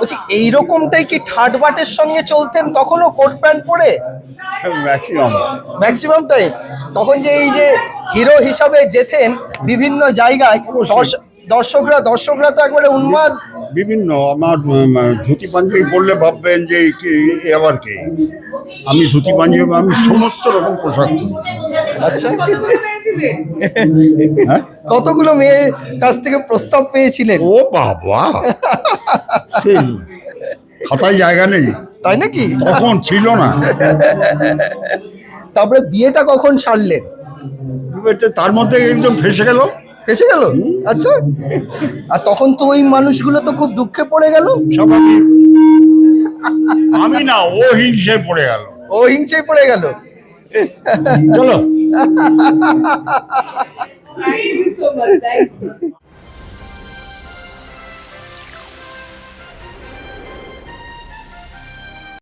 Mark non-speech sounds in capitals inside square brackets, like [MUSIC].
বলছি এইরকমটাই কি থার্ড বাটের সঙ্গে চলতেন তখনও কোট প্যান্ট পরে? ম্যাক্সিমাম ম্যাক্সিমাম টাইম তখন যে এই যে হিরো হিসাবে যেতেন বিভিন্ন জায়গায় দর্শকরা দর্শকরা তো একবারে উন্মাদ। বিভিন্ন আমার ধুতি পাঞ্জাবি পরলে ভাববেন যে এ আবার কে? আমি ধুতি পাঞ্জাবি আমি সমস্ত রকম পোশাক আচ্ছা। কতগুলো হ্যাঁ? কতগুলো মেয়ের কাছ থেকে প্রস্তাব পেয়েছিলেন? ও বাবা! [LAUGHS] খাতায় জায়গা নেই। তাই নাকি? তখন ছিল না। তারপরে বিয়েটা কখন সারলেন? তার মধ্যে একদম ফেসে গেল। ফেসে গেল? আচ্ছা। আর তখন তো ওই মানুষগুলো তো খুব দুঃখে পড়ে গেল। স্বাভাবিক আমি না ও হিংসে পড়ে গেল। ও হিংসেই পড়ে গেল। চলো।